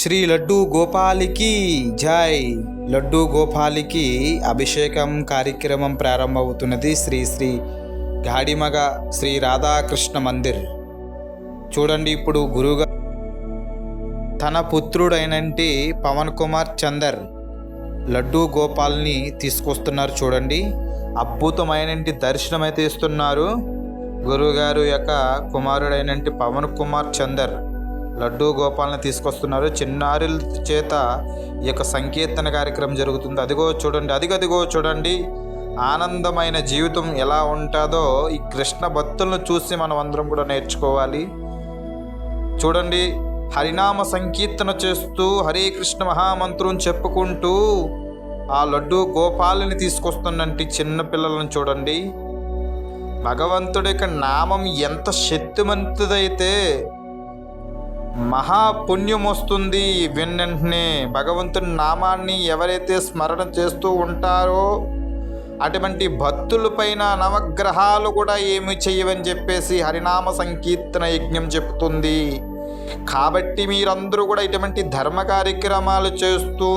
శ్రీ లడ్డు గోపాలికి జై. లడ్డు గోపాలికి అభిషేకం కార్యక్రమం ప్రారంభమవుతున్నది శ్రీ శ్రీ గాడిమగ శ్రీ రాధాకృష్ణ మందిర్. చూడండి ఇప్పుడు గురుగా తన పుత్రుడైనంటి పవన్ కుమార్ చందర్ లడ్డు గోపాల్ని తీసుకొస్తున్నారు చూడండి. అద్భుతమైనంటి దర్శనం అయితే ఇస్తున్నారు. గురువుగారు యొక్క కుమారుడైనంటి పవన్ కుమార్ చందర్ లడ్డు గోపాల్ని తీసుకొస్తున్నారు. చిన్నారుల చేత ఈ యొక్క సంకీర్తన కార్యక్రమం జరుగుతుంది. అదిగో చూడండి అదిగదిగో చూడండి. ఆనందమైన జీవితం ఎలా ఉంటుందో ఈ కృష్ణ భక్తులను చూసి మనం అందరం కూడా నేర్చుకోవాలి. చూడండి హరినామ సంకీర్తన చేస్తూ హరే కృష్ణ మహామంత్రం చెప్పుకుంటూ ఆ లడ్డు గోపాలని తీసుకొస్తున్నంటి చిన్న పిల్లలను చూడండి. భగవంతుడి యొక్క నామం ఎంత శక్తివంతుదైతే మహాపుణ్యం వస్తుంది వెన్నంటనే భగవంతుని నామాన్ని ఎవరైతే స్మరణ చేస్తూ ఉంటారో అటువంటి భక్తులపైన నవగ్రహాలు కూడా ఏమి చేయవని చెప్పేసి హరినామ సంకీర్తన యజ్ఞం చెప్తుంది. కాబట్టి మీరందరూ కూడా ఇటువంటి ధర్మ కార్యక్రమాలు చేస్తూ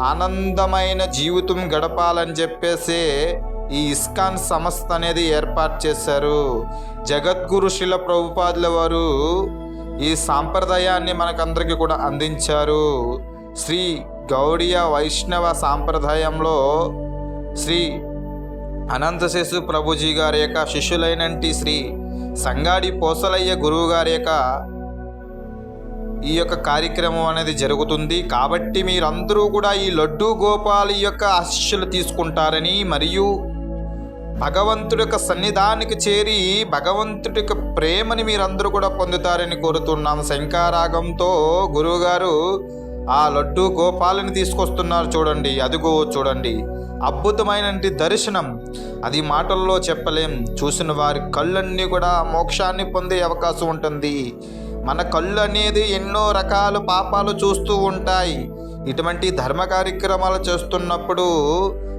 ఆనందమైన జీవితం గడపాలని చెప్పేసి ఈ ఇస్కాన్ సంస్థ అనేది ఏర్పాటు చేశారు. జగద్గురు శిల ప్రభుపాదుల వారు ఈ సాంప్రదాయాన్ని మనకందరికీ కూడా అందించారు. శ్రీ గౌడియ వైష్ణవ సాంప్రదాయంలో శ్రీ అనంతశేషు ప్రభుజీ గారి యొక్క శిష్యులైనంటి శ్రీ సంగాడి పోసలయ్య గురువు గారి యొక్క ఈ యొక్క కార్యక్రమం అనేది జరుగుతుంది. కాబట్టి మీరందరూ కూడా ఈ లడ్డూ గోపాలి యొక్క ఆశీస్సులు తీసుకుంటారని మరియు భగవంతుడి యొక్క సన్నిధానికి చేరి భగవంతుడి యొక్క ప్రేమని మీరందరూ కూడా పొందుతారని కోరుతున్నాం శంకారాగంతో గురువుగారు ఆ లడ్డు గోపాలని తీసుకొస్తున్నారు చూడండి. అదిగో చూడండి. అద్భుతమైన దర్శనం. అది మాటల్లో చెప్పలేం. చూసిన వారి కళ్ళన్నీ కూడా మోక్షాన్ని పొందే అవకాశం ఉంటుంది. మన కళ్ళు అనేది ఎన్నో రకాల పాపాలు చూస్తూ ఉంటాయి. ఇటువంటి ధర్మ కార్యక్రమాలు చేస్తున్నప్పుడు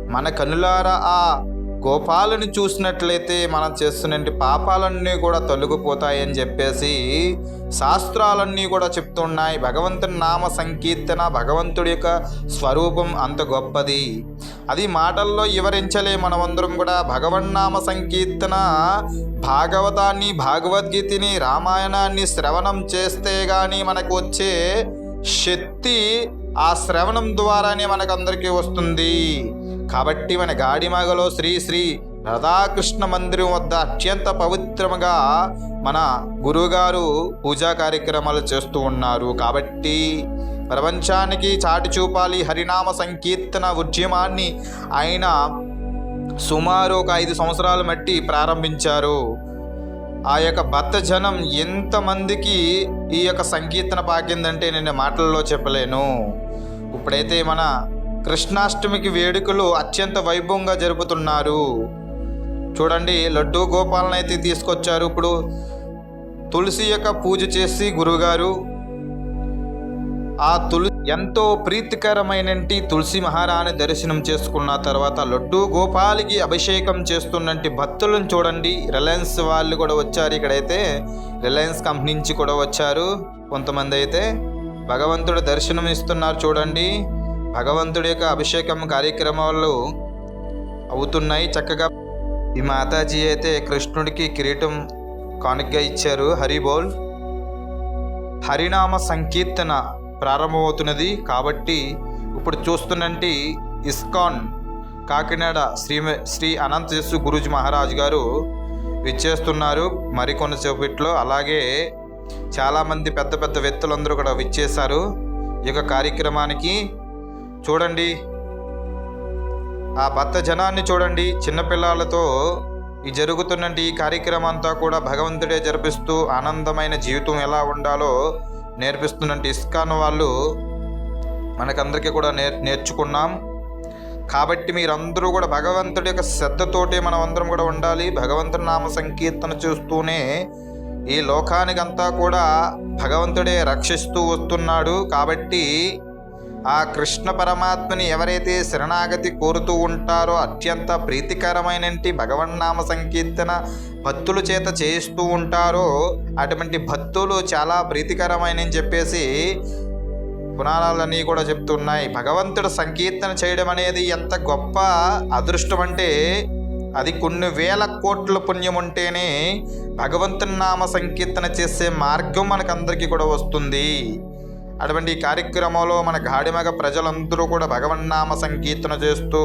మన కనులారా ఆ గోపాలను చూసినట్లయితే మనం చేస్తున్న పాపాలన్నీ కూడా తొలగిపోతాయని చెప్పేసి శాస్త్రాలన్నీ కూడా చెప్తున్నాయి. భగవంతుని నామ సంకీర్తన భగవంతుడి యొక్క స్వరూపం అంత గొప్పది. అది మాటల్లో వివరించలే మనమందరం కూడా. భగవన్నామ సంకీర్తన భాగవతాన్ని భగవద్గీతని రామాయణాన్ని శ్రవణం చేస్తే కానీ మనకు వచ్చే శక్తి ఆ శ్రవణం ద్వారానే మనకందరికీ వస్తుంది. కాబట్టి మన గాడిమగలో శ్రీ శ్రీ రాధాకృష్ణ మందిరం వద్ద అత్యంత పవిత్రముగా మన గురువుగారు పూజా కార్యక్రమాలు చేస్తూ ఉన్నారు. కాబట్టి ప్రపంచానికి చాటి చూపాలి హరినామ సంకీర్తన ఉద్యమాన్ని ఆయన సుమారు ఒక ఐదు సంవత్సరాలు మట్టి ప్రారంభించారు. ఆ యొక్క భర్త జనం ఎంతమందికి ఈ యొక్క సంకీర్తన పాకిందంటే నేను మాటల్లో చెప్పలేను. ఇప్పుడైతే మన కృష్ణాష్టమికి వేడుకలు అత్యంత వైభవంగా జరుపుతున్నారు. చూడండి లడ్డూ గోపాలను అయితే తీసుకొచ్చారు ఇప్పుడు. తులసి యొక్క పూజ చేసి గురువుగారు ఆ తులసి ఎంతో ప్రీతికరమైన తులసి మహారాణి దర్శనం చేసుకున్న తర్వాత లడ్డూ గోపాలికి అభిషేకం చేస్తున్నటి భక్తులను చూడండి. రిలయన్స్ వాళ్ళు కూడా వచ్చారు ఇక్కడైతే. రిలయన్స్ కంపెనీ నుంచి కూడా వచ్చారు కొంతమంది అయితే భగవంతుడు దర్శనం ఇస్తున్నారు చూడండి. భగవంతుడి యొక్క అభిషేకం కార్యక్రమాలు అవుతున్నాయి. చక్కగా ఈ మాతాజీ అయితే కృష్ణుడికి కిరీటం కానుకగా ఇచ్చారు. హరిబోల్ హరినామ సంకీర్తన ప్రారంభమవుతున్నది. కాబట్టి ఇప్పుడు చూస్తున్నట్టు ఇస్కాన్ కాకినాడ శ్రీ శ్రీ అనంత అనంతశస్సు గురూజీ మహారాజు గారు విచ్చేస్తున్నారు. మరికొన్ని సేపట్లో అలాగే చాలామంది పెద్ద పెద్ద వ్యక్తులందరూ కూడా విచ్చేశారు. ఈ యొక్క కార్యక్రమానికి చూడండి. ఆ భర్త జనాన్ని చూడండి. చిన్నపిల్లలతో ఈ జరుగుతున్నటి ఈ కార్యక్రమం అంతా కూడా భగవంతుడే జరిపిస్తూ ఆనందమైన జీవితం ఎలా ఉండాలో నేర్పిస్తున్నట్టు ఇస్కాన్ వాళ్ళు మనకందరికీ కూడా నేర్ నేర్చుకున్నాం. కాబట్టి మీరందరూ కూడా భగవంతుడి యొక్క శ్రద్ధతోటి మనం అందరం కూడా ఉండాలి. భగవంతుడి నామ సంకీర్తన చూస్తూనే ఈ లోకానికంతా కూడా భగవంతుడే రక్షిస్తూ వస్తున్నాడు. కాబట్టి ఆ కృష్ణ పరమాత్మని ఎవరైతే శరణాగతి కోరుతూ ఉంటారో అత్యంత ప్రీతికరమైనటి భగవన్నామ సంకీర్తన భక్తుల చేత చేయిస్తూ ఉంటారో అటువంటి భక్తులు చాలా ప్రీతికరమైన చెప్పేసి పురాణాలన్నీ కూడా చెప్తున్నాయి. భగవంతుడు సంకీర్తన చేయడం అనేది ఎంత గొప్ప అదృష్టం అంటే అది కొన్ని వేల కోట్ల పుణ్యం ఉంటేనే భగవంతుని నామ సంకీర్తన చేసే మార్గం మనకందరికీ కూడా వస్తుంది. అటువంటి కార్యక్రమంలో మన గాడిమగ ప్రజలందరూ కూడా భగవన్నామ సంకీర్తన చేస్తూ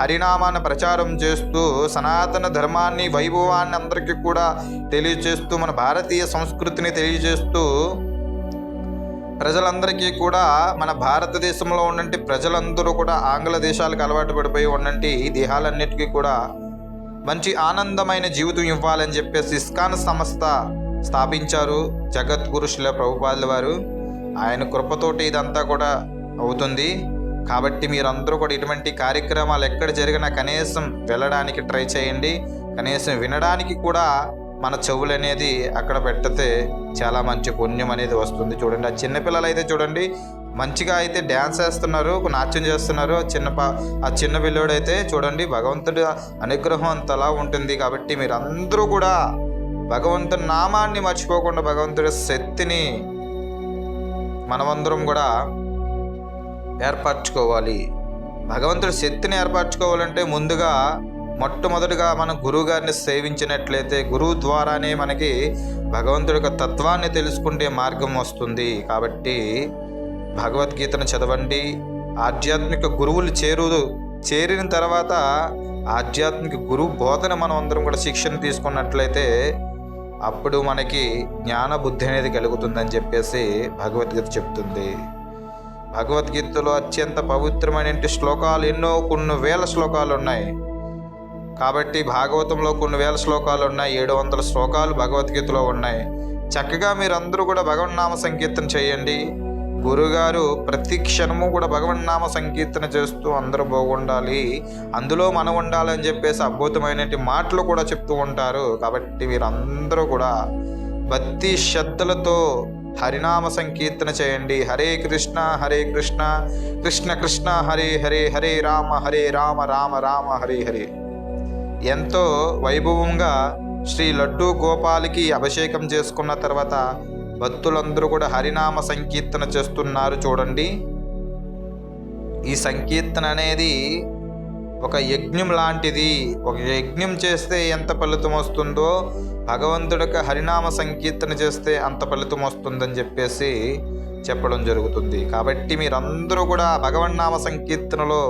హరినామాన్ని ప్రచారం చేస్తూ సనాతన ధర్మాన్ని వైభవాన్ని అందరికీ కూడా తెలియజేస్తూ మన భారతీయ సంస్కృతిని తెలియజేస్తూ ప్రజలందరికీ కూడా మన భారతదేశంలో ఉన్నంటి ప్రజలందరూ కూడా ఆంగ్ల దేశాలకు అలవాటు పడిపోయి ఉన్నంటి దేహాలన్నిటికీ కూడా మంచి ఆనందమైన జీవితం ఇవ్వాలని చెప్పేసి ఇస్కాన్ సంస్థ స్థాపించారు జగద్గురు శిల ప్రభుపాదుల వారు. ఆయన కృపతోటి ఇదంతా కూడా అవుతుంది. కాబట్టి మీరందరూ కూడా ఇటువంటి కార్యక్రమాలు ఎక్కడ జరిగినా కనీసం వెళ్ళడానికి ట్రై చేయండి. కనీసం వినడానికి కూడా మన చెవులు అనేది అక్కడ పెట్టితే చాలా మంచి పుణ్యం అనేది వస్తుంది. చూడండి ఆ చిన్నపిల్లలు అయితే చూడండి మంచిగా అయితే డ్యాన్స్ వేస్తున్నారు నాట్యం చేస్తున్నారు. ఆ చిన్న పా ఆ చిన్న పిల్లోడు అయితే చూడండి భగవంతుడి అనుగ్రహం అంతలా ఉంటుంది. కాబట్టి మీరందరూ కూడా భగవంతుని నామాన్ని మర్చిపోకుండా భగవంతుడి శక్తిని మనమందరం కూడా ఏర్పరచుకోవాలి. భగవంతుడి శక్తిని ఏర్పరచుకోవాలంటే ముందుగా మొట్టమొదటిగా మనం గురువు గారిని సేవించినట్లయితే గురువు ద్వారానే మనకి భగవంతుడి యొక్క తత్వాన్ని తెలుసుకుంటే మార్గం వస్తుంది. కాబట్టి భగవద్గీతను చదవండి. ఆధ్యాత్మిక గురువులు చేరు చేరిన తర్వాత ఆధ్యాత్మిక గురువు బోధన మనం అందరం కూడా శిక్షణ తీసుకున్నట్లయితే అప్పుడు మనకి జ్ఞాన బుద్ధి అనేది కలుగుతుందని చెప్పేసి భగవద్గీత చెప్తుంది. భగవద్గీతలో అత్యంత పవిత్రమైన శ్లోకాలు ఎన్నో కొన్ని వేల శ్లోకాలు ఉన్నాయి. కాబట్టి భాగవతంలో కొన్ని వేల శ్లోకాలు ఉన్నాయి. ఏడు వందల శ్లోకాలు భగవద్గీతలో ఉన్నాయి. చక్కగా మీరందరూ కూడా భగవన్నామ సంకీర్తన చేయండి. గురుగారు ప్రతి క్షణము కూడా భగవన్నామ సంకీర్తన చేస్తూ అందరూ బాగుండాలి. అందులో మనం ఉండాలని చెప్పేసి అద్భుతమైన మాటలు కూడా చెప్తూ ఉంటారు. కాబట్టి వీరందరూ కూడా భక్తి శ్రద్ధలతో హరినామ సంకీర్తన చేయండి. హరే కృష్ణ హరే కృష్ణ కృష్ణ కృష్ణ హరే హరే హరే రామ హరే రామ రామ రామ హరే హరే. ఎంతో వైభవంగా శ్రీ లడ్డూ గోపాలికి అభిషేకం చేసుకున్న తర్వాత భక్తులందరూ కూడా హరినామ సంకీర్తన చేస్తున్నారు చూడండి. ఈ సంకీర్తన అనేది ఒక యజ్ఞం లాంటిది. ఒక యజ్ఞం చేస్తే ఎంత ఫలితం వస్తుందో భగవంతుడికి హరినామ సంకీర్తన చేస్తే అంత ఫలితం వస్తుందని చెప్పేసి చెప్పడం జరుగుతుంది. కాబట్టి మీరందరూ కూడా భగవన్నామ సంకీర్తనలో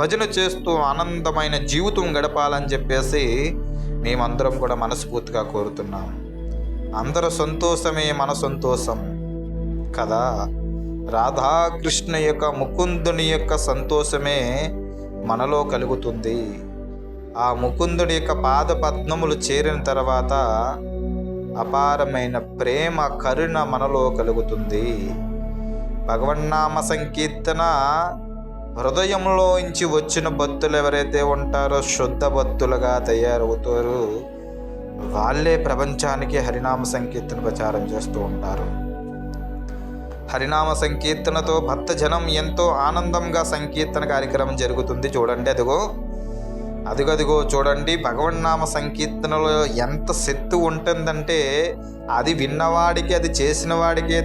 భజన చేస్తూ ఆనందమైన జీవితం గడపాలని చెప్పేసి మేమందరం కూడా మనస్ఫూర్తిగా కోరుతున్నాం. అందరూ సంతోషమే మన సంతోషం. కదా? రాధాకృష్ణ యొక్క ముకుందుని యొక్క సంతోషమే మనలో కలుగుతుంది. ఆ ముకుందుడి యొక్క పాద పద్మములు చేరిన తర్వాత అపారమైన ప్రేమ కరుణ మనలో కలుగుతుంది. భగవన్నామ సంకీర్తన హృదయంలోంచి వచ్చిన భక్తులు ఎవరైతే ఉంటారో శుద్ధ భక్తులుగా తయారవుతారు. వాళ్ళే ప్రపంచానికి హరినామ సంకీర్తన ప్రచారం చేస్తూ ఉంటారు. హరినామ సంకీర్తనతో భక్త జనం ఎంతో ఆనందంగా సంకీర్తన కార్యక్రమం జరుగుతుంది చూడండి అదిగో. అదిగదిగో చూడండి భగవన్నామ సంకీర్తనలో ఎంత శక్తి ఉంటుందంటే అది విన్నవాడికి అది చేసిన వాడికి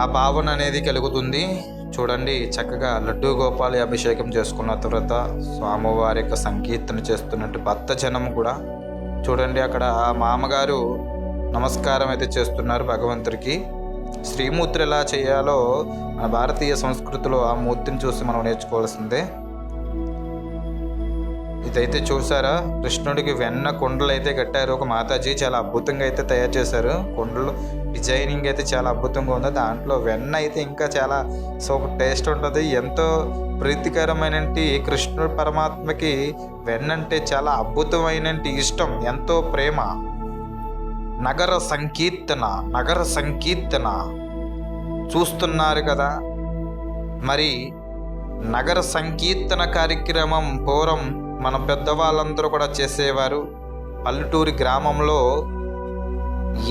ఆ భావన అనేది కలుగుతుంది. చూడండి చక్కగా లడ్డూ గోపాలి అభిషేకం చేసుకున్న తర్వాత స్వామివారి యొక్క సంకీర్తన చేస్తున్నట్టు భక్త జనం కూడా చూడండి అక్కడ ఆ మామగారు నమస్కారం అయితే చేస్తున్నారు భగవంతుడికి. శ్రీమూర్తి ఎలా చేయాలో మన భారతీయ సంస్కృతిలో ఆ మూర్తిని చూసి మనం నేర్చుకోవాల్సిందే. ఇదైతే చూసారా? కృష్ణుడికి వెన్న కొండలు అయితే కట్టారు. ఒక మాతాజీ చాలా అద్భుతంగా అయితే తయారు చేశారు. కొండలు డిజైనింగ్ అయితే చాలా అద్భుతంగా ఉంది. దాంట్లో వెన్న అయితే ఇంకా చాలా సూపర్ టేస్ట్ ఉంటుంది. ఎంతో ప్రీతికరమైన కృష్ణుడు పరమాత్మకి వెన్న అంటే చాలా అద్భుతమైన ఇష్టం. ఎంతో ప్రేమ. నగర సంకీర్తన నగర సంకీర్తన. చూస్తున్నారు కదా? మరి నగర సంకీర్తన కార్యక్రమం పూర్వం మన పెద్దవాళ్ళందరూ కూడా చేసేవారు. పల్లెటూరి గ్రామంలో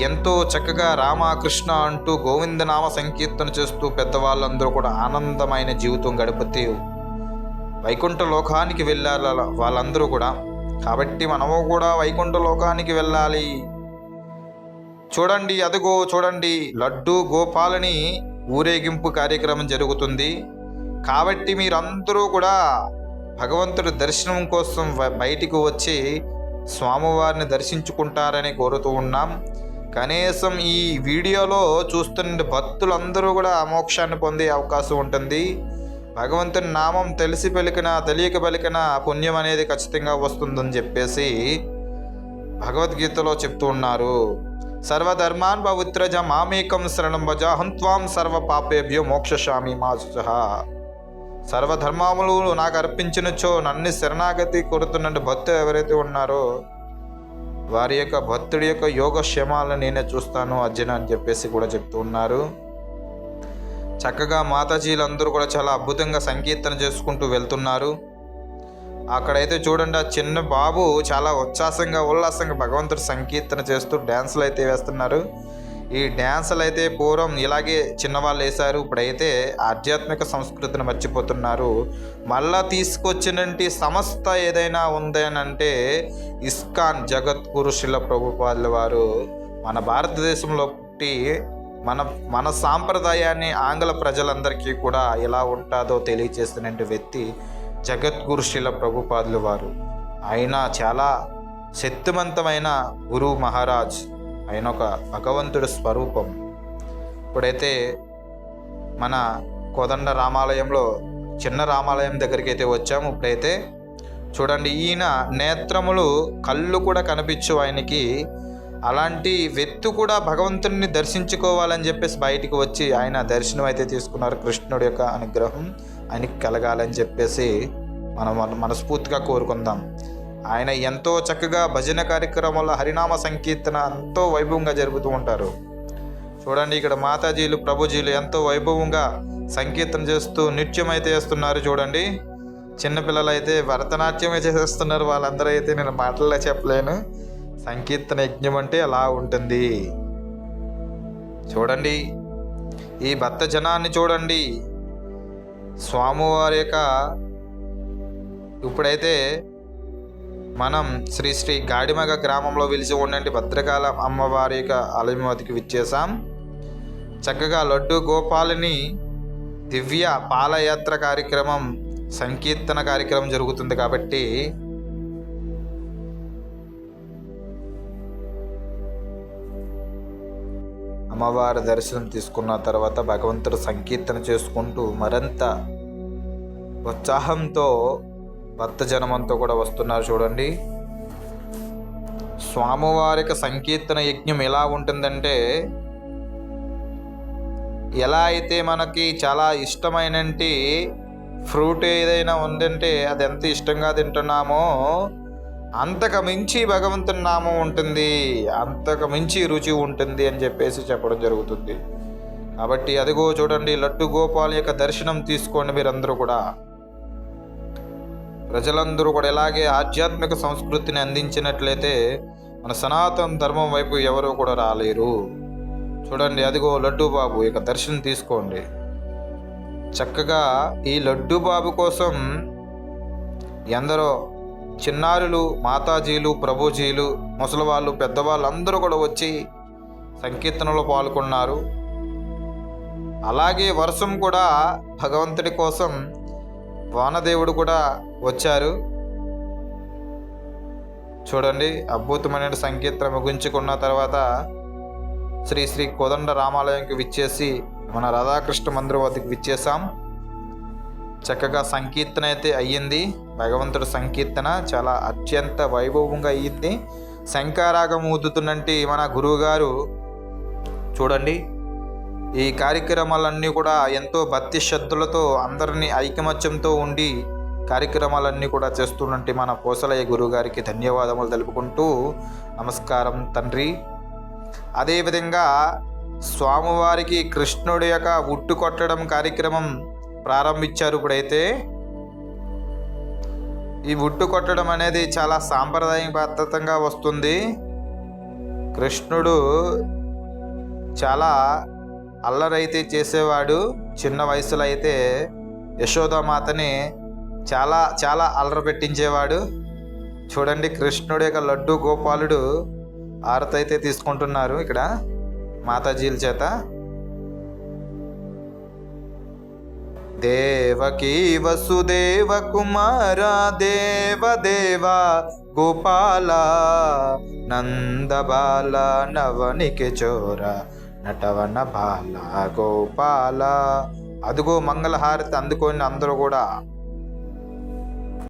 ఎంతో చక్కగా రామకృష్ణ అంటూ గోవిందనామ సంకీర్తన చేస్తూ పెద్దవాళ్ళందరూ కూడా ఆనందమైన జీవితం గడుపుతూ వైకుంఠ లోకానికి వెళ్ళాలి వాళ్ళందరూ కూడా. కాబట్టి మనము కూడా వైకుంఠ లోకానికి వెళ్ళాలి. చూడండి అదిగో చూడండి లడ్డు గోపాలని ఊరేగింపు కార్యక్రమం జరుగుతుంది. కాబట్టి మీరందరూ కూడా భగవంతుడి దర్శనం కోసం బయటికి వచ్చి స్వామివారిని దర్శించుకుంటారని కోరుతూ ఉన్నాం. కనీసం ఈ వీడియోలో చూస్తున్న భక్తులందరూ కూడా మోక్షాన్ని పొందే అవకాశం ఉంటుంది. భగవంతుని నామం తెలిసి పలికిన తెలియక పలికిన పుణ్యం అనేది ఖచ్చితంగా వస్తుందని చెప్పేసి భగవద్గీతలో చెప్తూ ఉన్నారు. సర్వధర్మాన్ పవిత్రజ మామేకం శరణం భజ త్వాం సర్వ పాపేభ్యో మోక్షశామి మాసుచ సర్వధర్మములు నాకు అర్పించినచో నన్ను శరణాగతి కోరుతున్న భక్తులు ఎవరైతే ఉన్నారో వారి యొక్క భక్తుడి యొక్క యోగక్షేమాలను నేనే చూస్తాను అర్జున అని చెప్పేసి కూడా చెప్తూ ఉన్నారు. చక్కగా మాతాజీలందరూ కూడా చాలా అద్భుతంగా సంకీర్తన చేసుకుంటూ వెళ్తున్నారు. అక్కడైతే చూడండి ఆ చిన్న బాబు చాలా ఉచ్ఛాసంగా ఉల్లాసంగా భగవంతుడు సంకీర్తన చేస్తూ డ్యాన్సులు అయితే వేస్తున్నారు. ఈ డ్యాన్సులు అయితే పూర్వం ఇలాగే చిన్నవాళ్ళు వేశారు. ఇప్పుడైతే ఆధ్యాత్మిక సంస్కృతిని మర్చిపోతున్నారు. మళ్ళా తీసుకొచ్చినంటి సంస్థ ఏదైనా ఉందని అంటే ఇస్కాన్ జగద్గురు శిల ప్రభుపాదుల వారు మన భారతదేశంలో పుట్టి మన మన సాంప్రదాయాన్ని ఆంగ్ల ప్రజలందరికీ కూడా ఎలా ఉంటుందో తెలియజేసిన వ్యక్తి జగద్గురు శిల ప్రభుపాదులు వారు. ఆయన చాలా శక్తివంతమైన గురు మహారాజ్. ఆయన ఒక భగవంతుడి స్వరూపం. ఇప్పుడైతే మన కోదండ రామాలయంలో చిన్న రామాలయం దగ్గరికి అయితే వచ్చాము. ఇప్పుడైతే చూడండి ఈయన నేత్రములు కళ్ళు కూడా కనిపించు ఆయనకి. అలాంటి వ్యక్తి కూడా భగవంతుడిని దర్శించుకోవాలని చెప్పేసి బయటికి వచ్చి ఆయన దర్శనం అయితే తీసుకున్నారు. కృష్ణుడి యొక్క అనుగ్రహం ఆయనకి కలగాలని చెప్పేసి మనం మనస్ఫూర్తిగా కోరుకుందాం. ఆయన ఎంతో చక్కగా భజన కార్యక్రమంలో హరినామ సంకీర్తన ఎంతో వైభవంగా జరుపుతూ ఉంటారు. చూడండి ఇక్కడ మాతాజీలు ప్రభుజీలు ఎంతో వైభవంగా సంకీర్తన చేస్తూ నృత్యం అయితే చేస్తున్నారు చూడండి. చిన్నపిల్లలు అయితే భరతనాట్యమే చేసేస్తున్నారు వాళ్ళందరూ అయితే నేను మాటల్లో చెప్పలేను. సంకీర్తన యజ్ఞం అంటే అలా ఉంటుంది. చూడండి ఈ భర్త జనాన్ని చూడండి. స్వామివారి యొక్క ఇప్పుడైతే మనం శ్రీ శ్రీ గాడిమగ గ్రామంలో వెలిసి ఉండండి భద్రకాల అమ్మవారి యొక్క అలమతికి విచ్చేసాం చక్కగా లడ్డు గోపాలని దివ్య పాలయాత్ర కార్యక్రమం సంకీర్తన కార్యక్రమం జరుగుతుంది కాబట్టి అమ్మవారి దర్శనం తీసుకున్న తర్వాత భగవంతుడు సంకీర్తన చేసుకుంటూ మరింత ఉత్సాహంతో భక్త జనమంతా కూడా వస్తున్నారు చూడండి. స్వామివారికి సంకీర్తన యజ్ఞం ఎలా ఉంటుందంటే ఎలా అయితే మనకి చాలా ఇష్టమైన ఫ్రూట్ ఏదైనా ఉందంటే అది ఎంత ఇష్టంగా తింటున్నామో అంతకు మించి భగవంతుని నామం ఉంటుంది అంతకు మించి రుచి ఉంటుంది అని చెప్పేసి చెప్పడం జరుగుతుంది. కాబట్టి అదిగో చూడండి లడ్డు గోపాల్ యొక్క దర్శనం తీసుకోండి మీరందరూ కూడా. ప్రజలందరూ కూడా ఇలాగే ఆధ్యాత్మిక సంస్కృతిని అందించినట్లయితే మన సనాతన ధర్మం వైపు ఎవరు కూడా రాలేరు. చూడండి అదిగో లడ్డు బాబు ఇక దర్శనం తీసుకోండి. చక్కగా ఈ లడ్డూ బాబు కోసం ఎందరో చిన్నారులు మాతాజీలు ప్రభుజీలు ముసలివాళ్ళు పెద్దవాళ్ళు అందరూ కూడా వచ్చి సంకీర్తనలో పాల్గొన్నారు. అలాగే వర్షం కూడా భగవంతుడి కోసం వానదేవుడు కూడా వచ్చారు. చూడండి అద్భుతమైన సంకీర్తన ముగించుకున్న తర్వాత శ్రీ శ్రీ కోదండ రామాలయంకి విచ్చేసి మన రాధాకృష్ణ మందిరం వద్దకు విచ్చేసాం చక్కగా సంకీర్తన అయితే అయ్యింది. భగవంతుడి సంకీర్తన చాలా అత్యంత వైభవంగా అయ్యింది. శంకారాగం ఊదుతున్నట్టు మన గురువుగారు చూడండి ఈ కార్యక్రమాలన్నీ కూడా ఎంతో భక్తి శ్రద్ధలతో అందరినీ ఐకమత్యంతో ఉండి కార్యక్రమాలన్నీ కూడా చేస్తున్నట్టు మన పోసలయ్య గురుగారికి ధన్యవాదములు తెలుపుకుంటూ నమస్కారం తండ్రి. అదేవిధంగా స్వామివారికి కృష్ణుడి యొక్క ఉట్టు కొట్టడం కార్యక్రమం ప్రారంభించారు ఇప్పుడైతే. ఈ ఉట్టు కొట్టడం అనేది చాలా సాంప్రదాయబద్ధతంగా వస్తుంది. కృష్ణుడు చాలా అల్లరైతే చేసేవాడు. చిన్న వయసులో అయితే యశోదామాతని చాలా చాలా అల్లరి పెట్టించేవాడు. చూడండి కృష్ణుడు యొక్క లడ్డు గోపాలుడు ఆరతైతే అయితే తీసుకుంటున్నారు ఇక్కడ మాతాజీల చేత. దేవకీ వసుదేవ కుమార దేవదేవ గోపాల నందబాల నవనికి చోర నటవన బాల గోపాల. అదిగో మంగళహారతి అందుకొని అందరూ కూడా